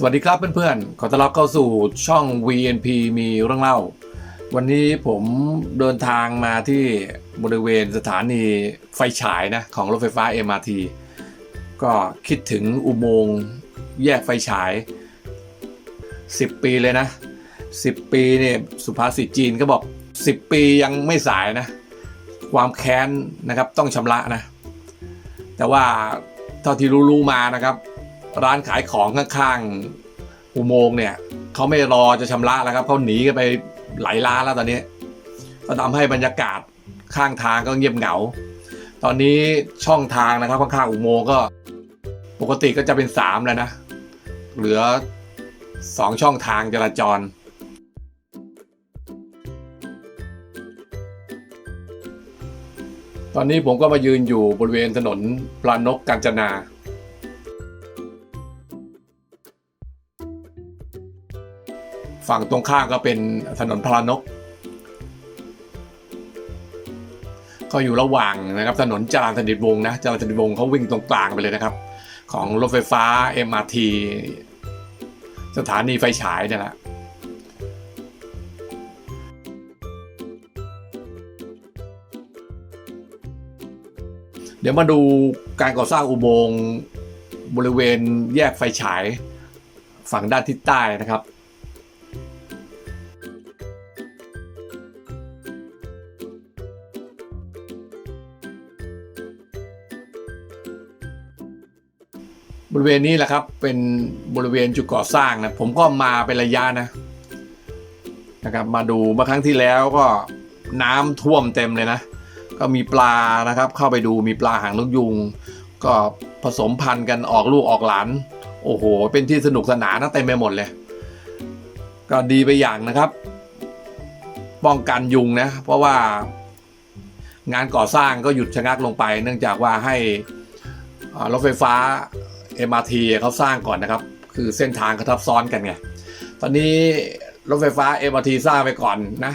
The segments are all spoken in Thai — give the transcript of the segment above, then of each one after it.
สวัสดีครับเพื่อนๆ ขอต้อนรับเข้าสู่ช่อง VNP มีเรื่องเล่า วันนี้ผมเดินทางมาที่บริเวณสถานีไฟฉายนะของรถไฟฟ้า MRT ก็คิดถึงอุโมงค์แยกไฟฉาย 10 ปีเลยนะ 10 ปีเนี่ยสุภาษิตจีนก็บอก 10 ปียังไม่สายนะ ความแค้นนะครับต้องชำระนะ แต่ว่าเท่าที่รู้ๆมานะครับ ร้านขายของข้างๆอุโมงค์เนี่ยเขาไม่รอจะชำระแล้วครับเขาหนีกันไปหลายร้านแล้วตอนนี้ก็ทำให้บรรยากาศข้างทางก็เงียบเหงา ตอนนี้ช่องทางนะครับข้างๆอุโมงค์ก็ ปกติก็จะเป็นสามแล้วนะ เหลือสองช่องทางจราจร ตอนนี้ผมก็มายืนอยู่บริเวณถนนปลานกกาญจนา ฝั่งตรงข้ามก็เป็นถนนพลานก ก็อยู่ระหว่างนะครับถนนจรัญสนิทวงนะจรัญสนิทวงเขาวิ่งตรงกลางไปเลยนะครับ ของรถไฟฟ้า MRT สถานีไฟฉายเนี่ยแหละเดี๋ยวมาดูการก่อสร้างอุโมงค์บริเวณแยกไฟฉาย ฝั่งด้านทิศใต้นะครับ บริเวณนี้แหละครับ เป็นบริเวณจุดก่อสร้างนะผมก็มาเป็นระยะนะนะครับ มาดูเมื่อครั้งที่แล้วก็น้ำท่วมเต็มเลยนะ ก็มีปลานะครับ เข้าไปดูมีปลาหางนกยุง ก็ผสมพันธุ์กันออกลูกออกหลาน โอ้โห เป็นที่สนุกสนานนะเต็มไปหมดเลย ก็ดีไปอย่างนะครับ ป้องกันยุงนะ เพราะว่างานก่อสร้างก็หยุดชะงักลงไป เนื่องจากว่าให้รถไฟฟ้า MRT เขาสร้างก่อนนะครับ คือเส้นทางเขาทับซ้อนกันไง ตอนนี้รถไฟฟ้า MRT สร้างไปก่อนนะ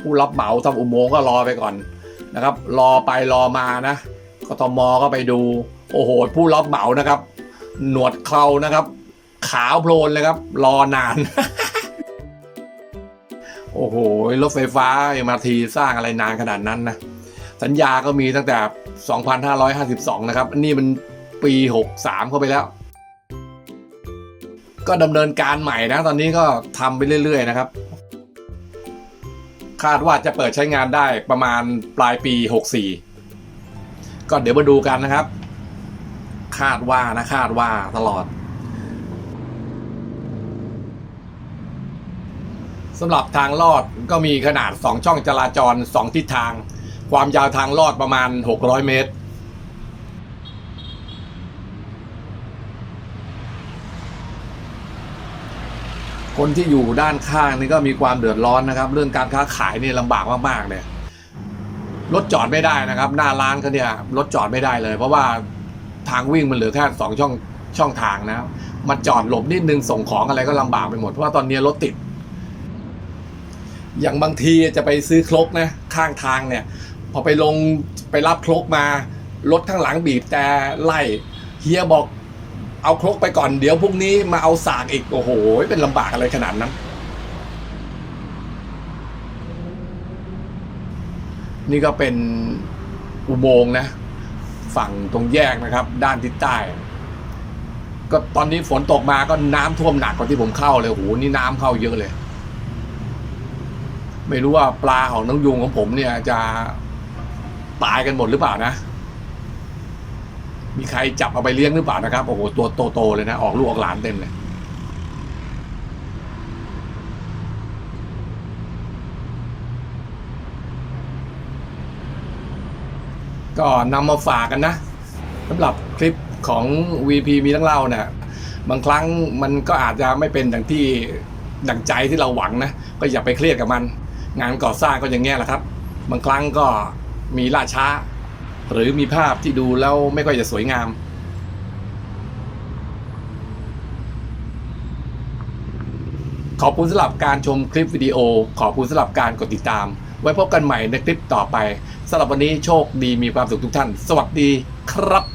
ผู้รับเหมาทำอุโมงค์ก็รอไปก่อนนะครับ รอไปรอมานะกทมก็ไปดู โอ้โห ผู้รับเหมานะครับ หนวดเครานะครับ ขาวโพลนเลยครับ รอนาน โอ้โห รถไฟฟ้า MRT สร้างอะไรนานขนาดนั้นนะ สัญญาก็มีตั้งแต่ 2552 นะครับอันนี้มัน ปี 63 เข้าไปแล้ว ก็ดำเนินการใหม่นะ ตอนนี้ก็ทำไปเรื่อย ๆ นะครับ คาดว่าจะเปิดใช้งานได้ประมาณปลายปี 64 ก็เดี๋ยวมาดูกันนะครับ คาดว่านะคาดว่าตลอดสำหรับทางลอดก็มีขนาด 2 ช่องจราจร 2 ทิศทาง ความยาวทางลอดประมาณ 600 เมตร คนที่อยู่ด้านข้างนี่ก็มีความเดือดร้อนนะครับ เรื่องการค้าขายนี่ลำบากมากๆเลยรถจอดไม่ได้นะครับ หน้าร้านเขาเนี่ยรถจอดไม่ได้เลย เพราะว่าทางวิ่งมันเหลือแค่สองช่องช่องทางนะครับมาจอดหลบนิดนึงส่งของอะไรก็ลำบากไปหมดเพราะว่าตอนนี้รถติด อย่างบางทีจะไปซื้อครกนะข้างทางเนี่ย พอไปลงไปรับครกมารถข้างหลังบีบแต่ไล่เฮียบอก เอาครกไปก่อนเดี๋ยวพรุ่งนี้มาเอาสากอีกโอ้โห เป็นลำบากอะไรขนาดนั้น นี่ก็เป็นอุโมงค์นะ ฝั่งตรงแยกนะครับ ด้านทิศใต้ ก็ตอนนี้ฝนตกมาก็น้ำท่วมหนักกว่าที่ผมเข้าเลยโอ้โหนี่น้ำเข้าเยอะเลย ไม่รู้ว่าปลาของน้องยุงของผมเนี่ยจะตายกันหมดหรือเปล่านะ มีใครจับเอาไปเลี้ยงหรือเปล่านะครับ โอ้โห ตัวโตๆเลยนะ ออกลูกออกหลานเต็มเลย ก็นำมาฝากกันนะสำหรับคลิปของ VP มีทั้งเล่าเนี่ยบางครั้งมันก็อาจจะไม่เป็นดังที่ดังใจที่เราหวังนะ ก็อย่าไปเครียดกับมัน งานก่อสร้างก็อย่างเงี้ยแหละครับ บางครั้งก็มีล่าช้า หรือมีภาพที่ดูแล้วไม่ค่อยจะสวยงาม ขอบคุณสำหรับการชมคลิปวิดีโอ ขอบคุณสำหรับการกดติดตาม ไว้พบกันใหม่ในคลิปต่อไปสำหรับวันนี้โชคดีมีความสุขทุกท่าน สวัสดีครับ